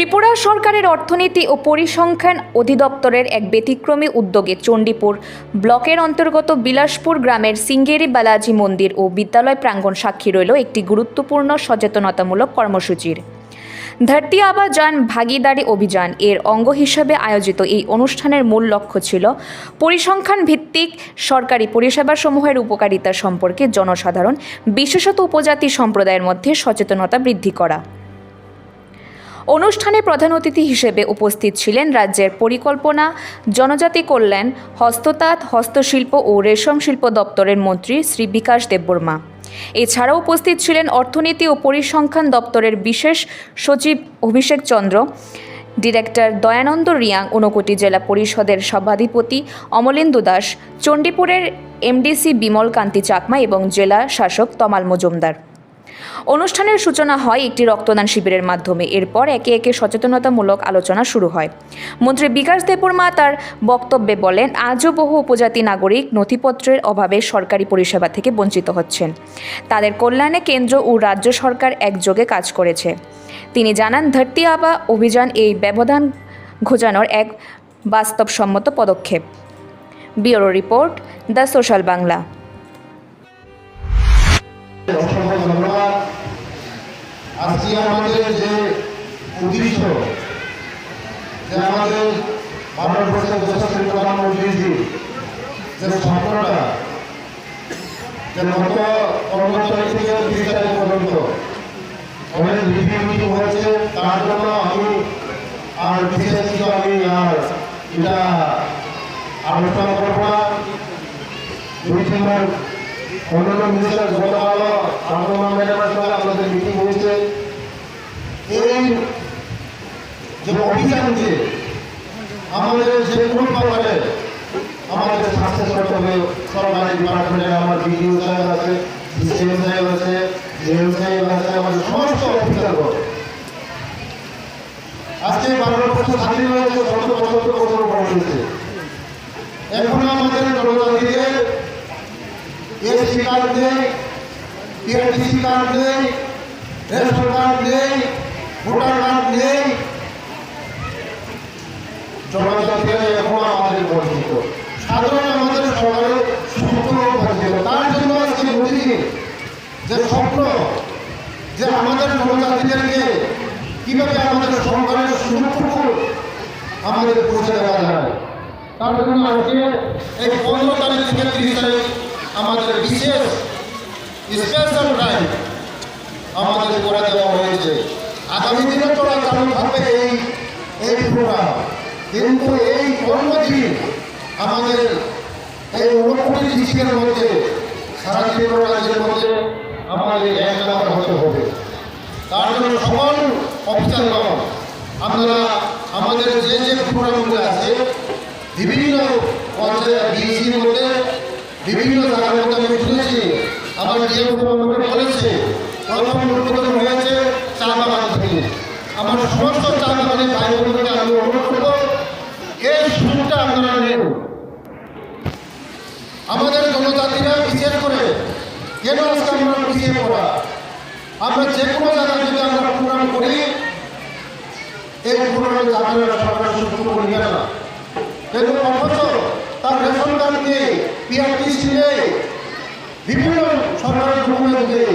ত্রিপুরা সরকারের অর্থনীতি ও পরিসংখ্যান অধিদপ্তরের এক ব্যতিক্রমী উদ্যোগে চণ্ডীপুর ব্লকের অন্তর্গত বিলাসপুর গ্রামের সিঙ্গেরি বালাজি মন্দির ও বিদ্যালয় প্রাঙ্গণ সাক্ষী রইল একটি গুরুত্বপূর্ণ সচেতনতামূলক কর্মসূচির। ধরতি আবা যান ভাগিদারি অভিযান এর অঙ্গ হিসাবে আয়োজিত এই অনুষ্ঠানের মূল লক্ষ্য ছিল পরিসংখ্যান ভিত্তিক সরকারি পরিষেবাসমূহের উপকারিতা সম্পর্কে জনসাধারণ, বিশেষত উপজাতি সম্প্রদায়ের মধ্যে সচেতনতা বৃদ্ধি করা। অনুষ্ঠানে প্রধান অতিথি হিসেবে উপস্থিত ছিলেন রাজ্যের পরিকল্পনা, জনজাতি কল্যাণ, হস্ততাঁত, হস্তশিল্প ও রেশম শিল্প দপ্তরের মন্ত্রী শ্রী বিকাশ দেববর্মা। এছাড়াও উপস্থিত ছিলেন অর্থনীতি ও পরিসংখ্যান দপ্তরের বিশেষ সচিব অভিষেক চন্দ্র, ডিরেক্টর দয়ানন্দ রিয়াং, ঊনকোটি জেলা পরিষদের সভাধিপতি অমলেন্দু দাস, চণ্ডীপুরের এমডিসি বিমল কান্তি চাকমা এবং জেলা শাসক তমাল মজুমদার। অনুষ্ঠানের সূচনা হয় একটি রক্তদান শিবিরের মাধ্যমে। এরপর একে একে সচেতনতামূলক আলোচনা শুরু হয়। মন্ত্রী বিকাশ দেববর্মা তার বক্তব্যে বলেন, আজও বহু উপজাতি নাগরিক নথিপত্রের অভাবে সরকারি পরিষেবা থেকে বঞ্চিত হচ্ছেন। তাদের কল্যাণে কেন্দ্র ও রাজ্য সরকার একযোগে কাজ করেছে। তিনি জানান, ধরতি আবা অভিযান এই ব্যবধান ঘোচানোর এক বাস্তবসম্মত পদক্ষেপ। Bureau report, the social Bangla. আজকে আমাদের যে উদ্দেশ্য যে আমাদের ভারতবর্ষের যশস্বী প্রধানমন্ত্রীজি যে স্বপ্নটা, যে গত তারিখ থেকে তিরিশ তারিখ পর্যন্ত অনেক রিভিউ মিটিং হয়েছে, তার জন্য আমি আর বিশেষ কিছু আমি আর এটা অন্যান্য মিনিস্টার গতকাল আমাদের মিটিং হয়েছে। এই যে অভিযান যে আমাদের যে কোন ব্যাপারে আমাদের সাকসেস করতে হবে। সরকারি ডিপার্টমেন্টে আমার বিডিও সাহেব আছে ডিসিএম সাহেব আছে ডিএম সাহেব আছে আমাদের সমস্ত অফিসার আজকে বারো বছর স্বাধীন হয়েছে সত্তর পঁচাত্তর বছর বড় হয়েছে। এখন আমাদের জনজাতিকে এসি কার্ড নেই পিআরটিসি কার্ড নেই রেশন কার্ড নেই ভোটার কার্ড নেই জনজাতিরা এখন আমাদের বঞ্চিত সাধারণ আমাদের সরকারের স্বপ্ন বঞ্চিত তার জন্য আজকে মোদীজি যে স্বপ্ন যে আমাদের জনজাতিদেরকে কীভাবে আমাদের সরকারের সুরক্ষা আমাদের পৌঁছে দেওয়া যায়। তার জন্য আজকে এই পনেরো তারিখ থেকে আমাদের বিশেষ স্পেশাল টাইম আমাদের করে দেওয়া হয়েছে। আগামী দিনে চলা চালু থাকবে এই এই প্রোগ্রাম কিন্তু এই কর্মদিন আমাদের এই ঊনকোটি ডিস্ট্রিক্টের মধ্যে, সারা রাজ্যের মধ্যে আমাদের এক নম্বর হতে হবে। তার জন্য সকল আপনারা আমাদের যে যে প্রোগ্রামগুলো আছে, বিভিন্ন বিএসির মধ্যে, বিভিন্ন আমি শুনেছি আমার বলেছে। হয়েছে আমার সমস্ত চা বাগানের ভাই বোনদেরকে আমি অনুরোধ করব, এই সুযোগটা আপনারা আমাদের জনজাতিরা বিশেষ কেন আজকে আমরা পিছিয়ে পড়া আমরা যে কোনো জায়গায় যদি আমরা প্রোগ্রাম করি, এই প্রোগ্রামে জাতীয় সরকার সুযোগ করে নিয়ে না। কিন্তু অথচ তার রেশন কার্ড নেই পিআরটিসি নেই বিভিন্ন সরকারের ডকুমেন্ট নেই